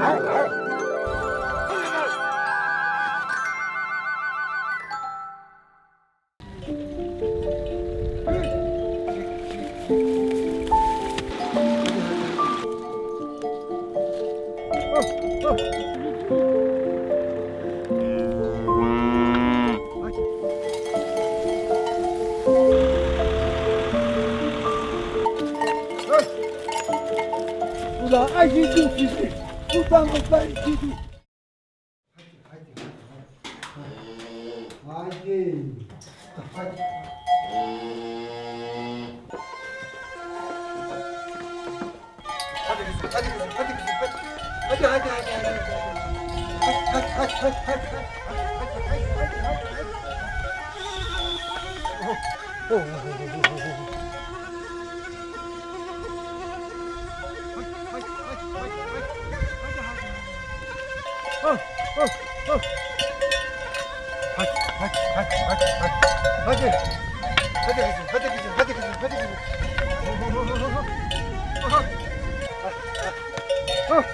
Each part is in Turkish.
Arr, arr, arr. Oh,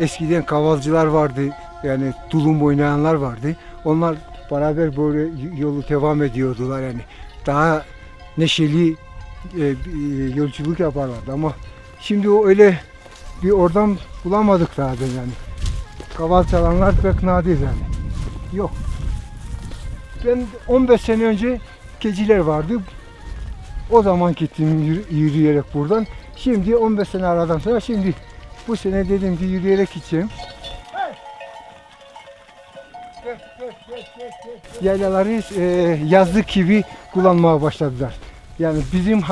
Eskiden kavalcılar vardı. Yani tulum oynayanlar vardı. Onlar beraber böyle yolu devam ediyordular yani. Daha neşeli e, e, yolculuk yaparlardı ama şimdi o öyle bir oradan bulamadık zaten yani. Kaval çalanlar pek nadir yani. Yok. Ben 15 sene önce keçiler vardı. O zaman gittim yürü- yürüyerek buradan. Şimdi 15 sene aradan sonra şimdi bu sene dedim ki yürüyerek gideceğim. Yaylaları e, yazlık gibi kullanmaya başladılar. Yani bizim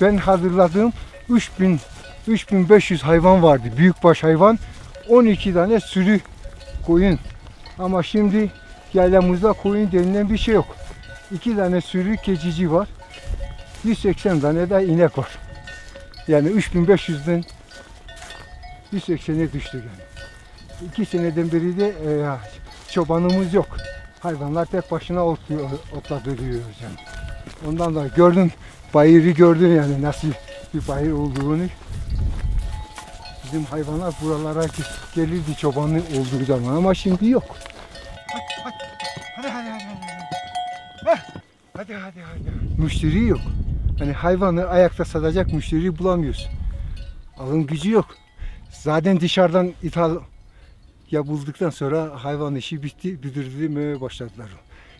ben hazırladığım 3000 3500 hayvan vardı. Büyükbaş hayvan. 12 tane sürü koyun. Ama şimdi yaylamızda koyun denilen bir şey yok. 2 tane sürü keçici var. 180 tane de inek var. Yani 3500'den 180'e düştük yani. İki seneden beri de e, çobanımız yok. Hayvanlar tek başına otluyor, otlatıyoruz yani. Ondan da gördün, bayırı gördün yani nasıl bir bayır olduğunu. Bizim hayvanlar buralara ge- gelirdi çobanın olduğu zaman ama şimdi yok. Hadi hadi hadi hadi hadi. Hadi hadi hadi. Müşteri yok. Hani hayvanı ayakta satacak müşteri bulamıyoruz. Alım gücü yok. Zaten dışarıdan ithal yapıldıktan sonra hayvan işi bitti, bitirmeye başladılar.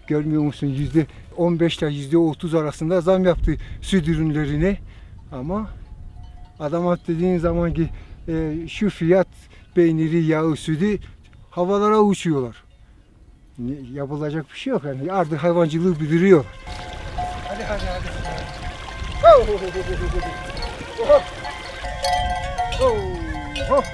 Görmüyor musun yüzde 15 ile yüzde 30 arasında zam yaptı süt ürünlerine. Ama adama dediğin zaman ki e, şu fiyat peyniri, yağı, sütü havalara uçuyorlar. Ne- Yapılacak bir şey yok yani artık hayvancılığı bitiriyorlar. Hadi hadi hadi. Oh, oh, oh, oh, oh. Oh, oh.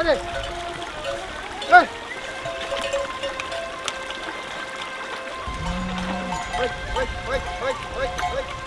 Allez Allez Ouais, ouais, ouais, ouais, ouais, ouais.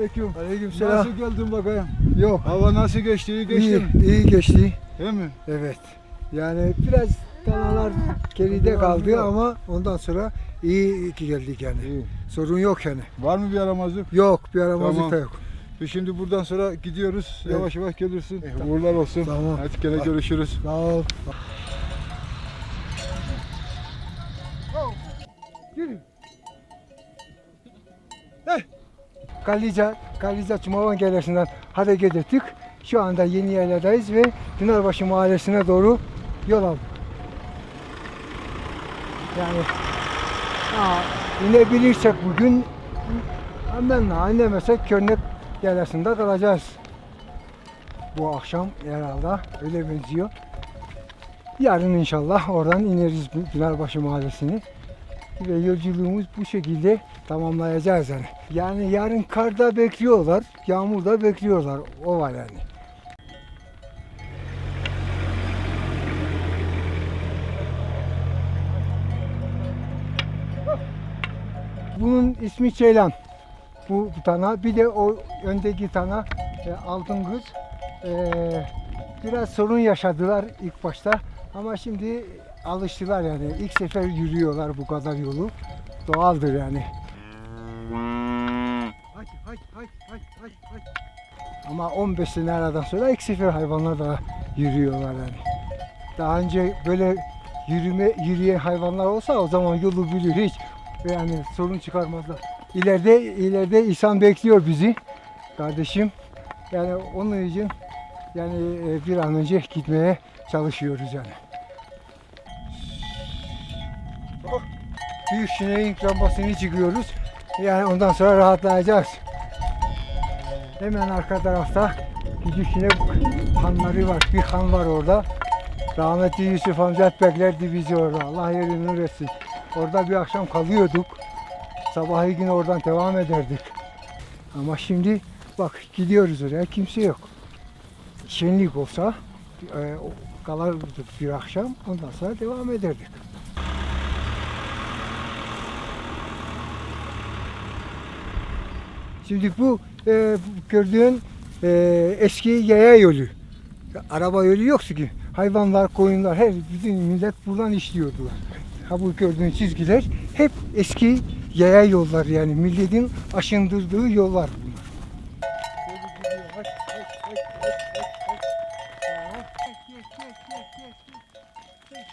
Aleyküm. Aleykümselam. Nasıl geldin bakayım? Yok. Hava nasıl geçti? İyi geçti İyi, mi? iyi geçti. Değil mi? Evet. Yani biraz danalar geride kaldı ama ondan sonra iyi ki geldik yani. İyi. Sorun yok yani. Var mı bir yaramazlık? Yok bir aramazlık Tamam. da yok. Biz şimdi buradan sonra gidiyoruz. Evet. Yavaş yavaş gelirsin. Evet. Uğurlar olsun. Tamam. Hadi gene görüşürüz. Sağ ol. Kallica, Kallica Çumavan Gelesi'nden hareket ettik. Şu anda yeni yerlerdeyiz ve Pınarbaşı Mahallesi'ne doğru yol aldık. Yani ha, inebilirsek bugün hemen inemesek Körnek Gelesi'nde kalacağız. Bu akşam herhalde öyle benziyor. Yarın inşallah oradan ineriz Pınarbaşı Mahallesi'ni. Ve yolculuğumuz bu şekilde tamamlayacağız yani. Yani yarın karda bekliyorlar, yağmurda bekliyorlar. O var yani. Bunun ismi Ceylan. Bu, tana. Bir de o öndeki tana e, altın kız. E, biraz sorun yaşadılar ilk başta. Ama şimdi alıştılar yani. İlk sefer yürüyorlar bu kadar yolu. Doğaldır yani. Hadi, hadi, hadi, hadi, hadi, hadi. Ama 15 sene aradan sonra ilk sefer hayvanlar da yürüyorlar yani. Daha önce böyle yürüme yürüyen hayvanlar olsa o zaman yolu bilir hiç yani sorun çıkarmazlar. İleride ileride insan bekliyor bizi kardeşim. Yani onun için yani e, bir an önce gitmeye çalışıyoruz yani. Büyük sineğin lambasını çıkıyoruz. Yani ondan sonra rahatlayacağız. Hemen arka tarafta küçük sinek hanları var. Bir han var orada. Rahmetli Yusuf amca hep beklerdi bizi orada. Allah yerini nur etsin. Orada bir akşam kalıyorduk. Sabahı gün oradan devam ederdik. Ama şimdi bak gidiyoruz oraya kimse yok. Şenlik olsa e, kalırdık bir akşam ondan sonra devam ederdik. Şimdi bu e, gördüğün e, eski yaya yolu. Araba yolu yoktu ki. Hayvanlar, koyunlar, her bütün millet buradan işliyordular. Ha bu gördüğün çizgiler hep eski yaya yollar yani milletin aşındırdığı yollar bunlar. Gel,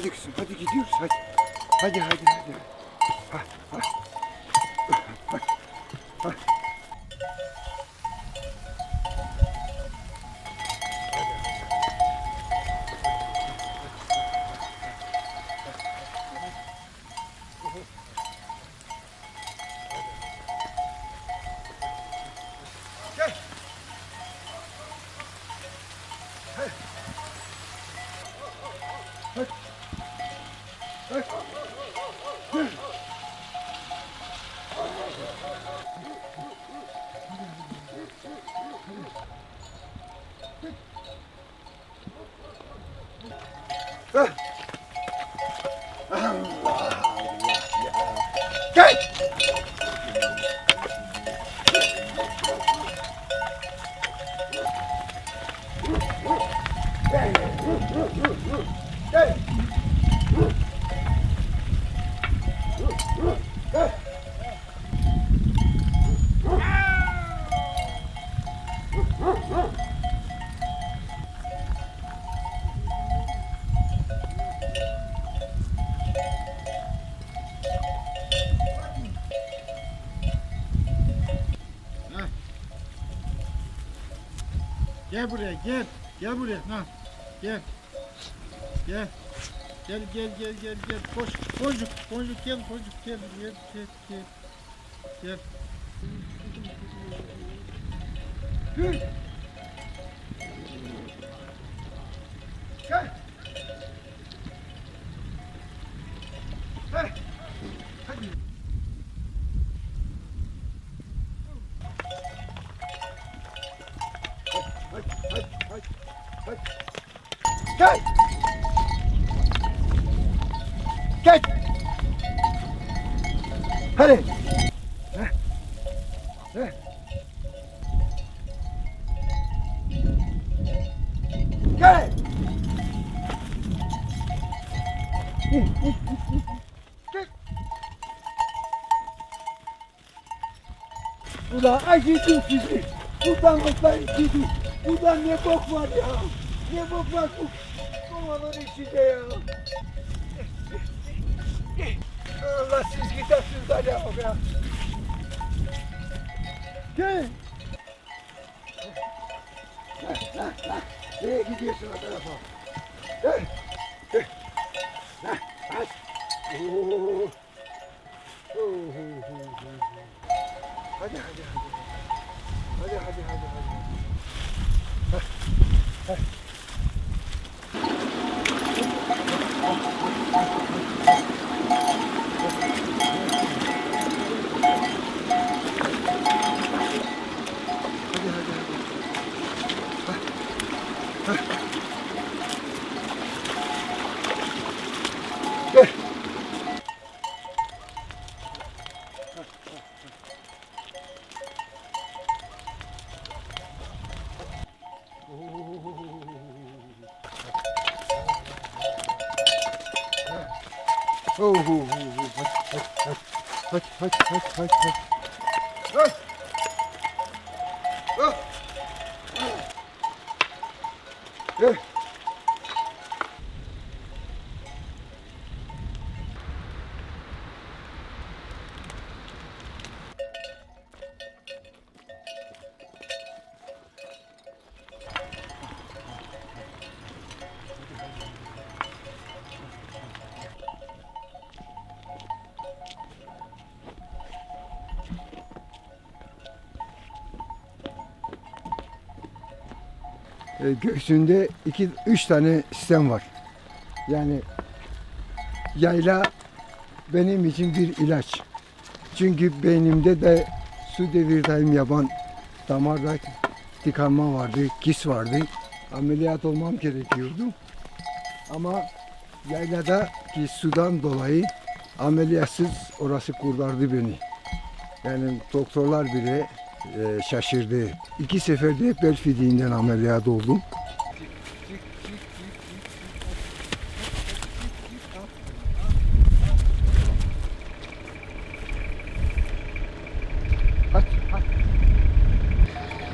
Hadi kızım, hadi gidiyoruz, hadi. Hadi, hadi, hadi. Ha, ha. Gel. Gel buraya gel. Gel buraya. Ha. Gel. Gel. Gel gel gel gel gel. Koş. Boncuk. Boncuk gel. Boncuk gel. Gel gel gel. Gel. Gül. Gel. Gel. Ulan acıdım sizi. Buradan baklayın sizi. Burada ne bok var ya. Ne bok var bu kovanın içinde ya. Allah siz gidersiniz hadi ya. ya. Gel. Nereye gidiyorsun o tarafa? Gel. Gel. Hah, hadi. Oo. Oo, oo, oo, oo. Hadi hadi hadi. Hadi hadi hadi hadi. Hah, hah. Hadi hadi, hadi, e, göğsünde iki, üç tane sistem var. Yani yayla benim için bir ilaç. Çünkü beynimde de su devirdayım yaban damarda tıkanma vardı, kis vardı. Ameliyat olmam gerekiyordu. Ama yaylada ki sudan dolayı ameliyatsız orası kurtardı beni. Yani doktorlar bile e, şaşırdı. İki seferde bel fidiğinden ameliyat oldum.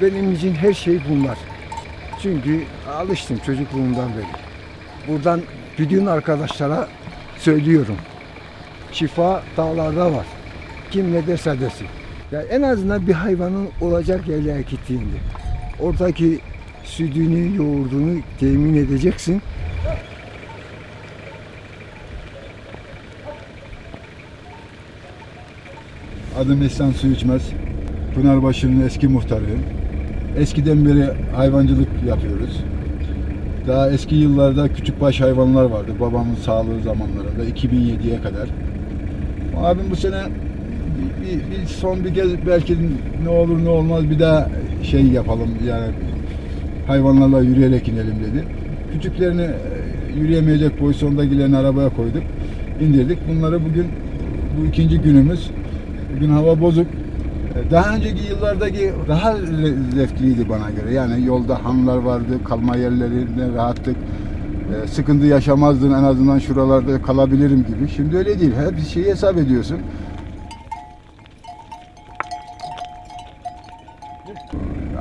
Benim için her şey bunlar. Çünkü alıştım çocukluğumdan beri. Buradan bütün arkadaşlara söylüyorum. Şifa dağlarda var. Kim ne derse desin. Ya en azından bir hayvanın olacak yerlere gittiğinde oradaki sütünü, yoğurdunu temin edeceksin. Adım İhsan Su İçmez. Pınarbaşı'nın eski muhtarıyım. Eskiden beri hayvancılık yapıyoruz. Daha eski yıllarda küçükbaş hayvanlar vardı babamın sağlığı zamanlarında 2007'ye kadar. Abim bu sene bir, bir- bir son bir kez belki ne olur ne olmaz bir daha şey yapalım yani hayvanlarla yürüyerek inelim dedi. Küçüklerini e, yürüyemeyecek pozisyondakilerini arabaya koyduk. indirdik. Bunları bugün bu ikinci günümüz. Bugün hava bozuk. E, Daha önceki yıllardaki daha zevkliydi bana göre. Yani yolda hanlar vardı, kalma yerlerinde rahattık. E, Sıkıntı yaşamazdın en azından şuralarda kalabilirim gibi. Şimdi öyle değil. Hep şeyi hesap ediyorsun.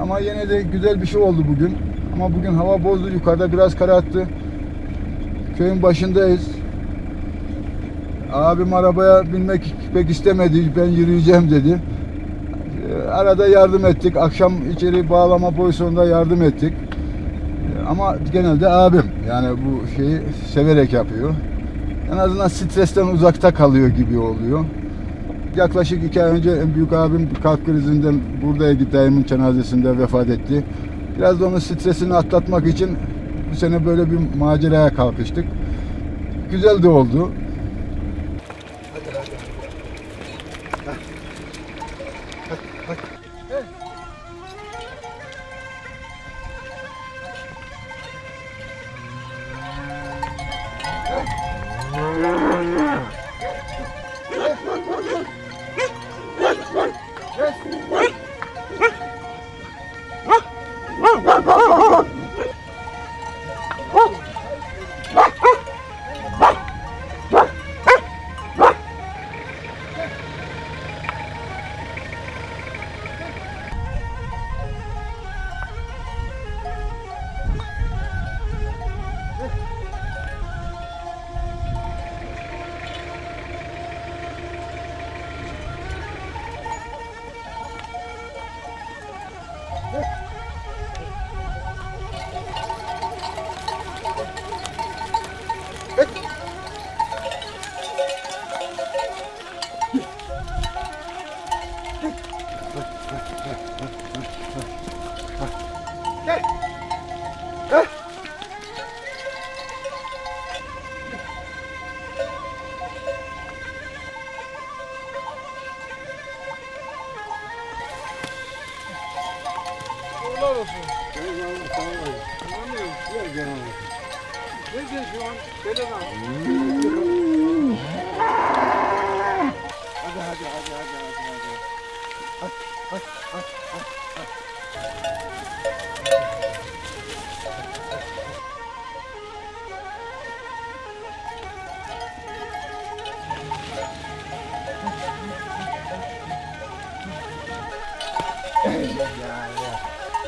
Ama yine de güzel bir şey oldu bugün. Ama bugün hava bozdu. Yukarıda biraz kararttı. Köyün başındayız. Abim arabaya binmek pek istemedi. Ben yürüyeceğim dedi. Ee, Arada yardım ettik. Akşam içeri bağlama pozisyonunda yardım ettik. Ee, Ama genelde abim. Yani bu şeyi severek yapıyor. En azından stresten uzakta kalıyor gibi oluyor. Yaklaşık iki ay önce en büyük abim kalp krizinden buradaydı dayımın cenazesinde vefat etti. Biraz da onun stresini atlatmak için bu sene böyle bir maceraya kalkıştık. Güzel de oldu.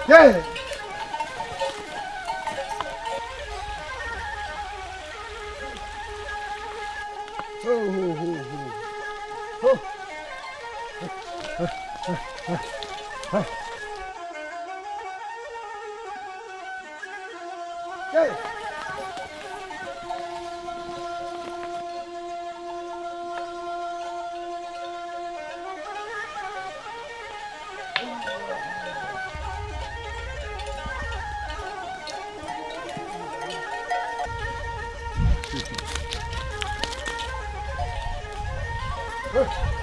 Gel. Gel.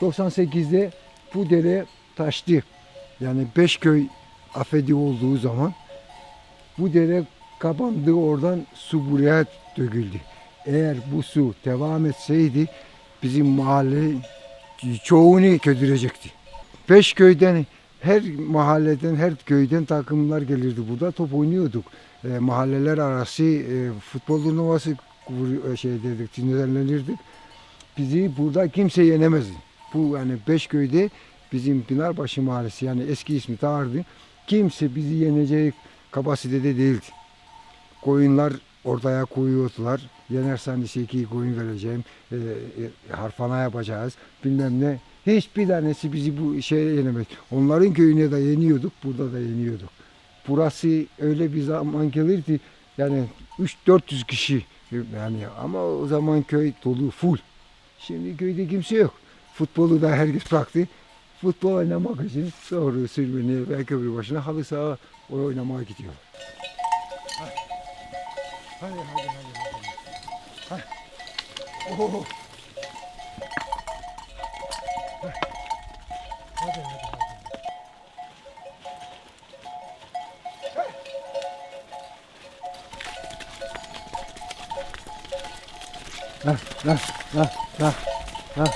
...98'de bu dere taştı. Yani beş köy afedi olduğu zaman bu dere kapandı oradan su buraya döküldü. Eğer bu su devam etseydi bizim mahalle çoğunu kötürecekti. Beş köyden her mahalleden her köyden takımlar gelirdi burada top oynuyorduk. E, mahalleler arası e, futbol turnuvası e, şey dedik düzenlenirdi. Bizi burada kimse yenemezdi. Bu yani beş köyde bizim Pınarbaşı Mahallesi yani eski ismi Tağırdı. Kimse bizi yenecek kapasitede değildi. Koyunlar ortaya koyuyordular. Yenersen işte iki koyun vereceğim. E, e, harfana yapacağız. Bilmem ne. Hiçbir tanesi bizi bu şeye yenemez. Onların köyüne de yeniyorduk. Burada da yeniyorduk. Burası öyle bir zaman gelirdi. Yani 3-400 kişi yani ama o zaman köy dolu full. Şimdi köyde kimse yok. Futbolu da herkes bıraktı. Futbol oynamak için doğru sürmeni ve köprü başına halı saha oynamaya gidiyor. Hadi hadi hadi. hadi. Hadi. Oh. Hadi hadi hadi. Hah, hah, hah, hah, hah.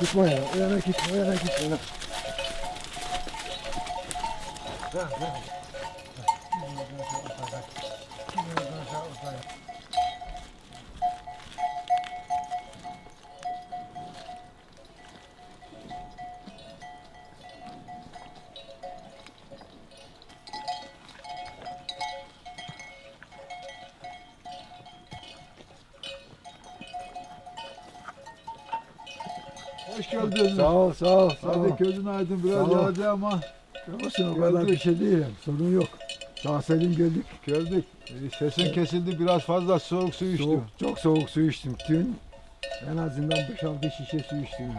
Gitme ya, o yana gitme, o yana gitme. Yana. Hah, Hoş geldin. Sağ ol, sağ ol, sağ ol. Hadi gözün aydın biraz Sağ ol. yağdı ama Olsun o kadar bir şey değil. Sorun yok. Sağ selim geldik. gördük. Ee, Sesin kesildi biraz fazla soğuk su içtim. Soğuk, çok soğuk su içtim. Dün en azından 5-6 şişe su içtim.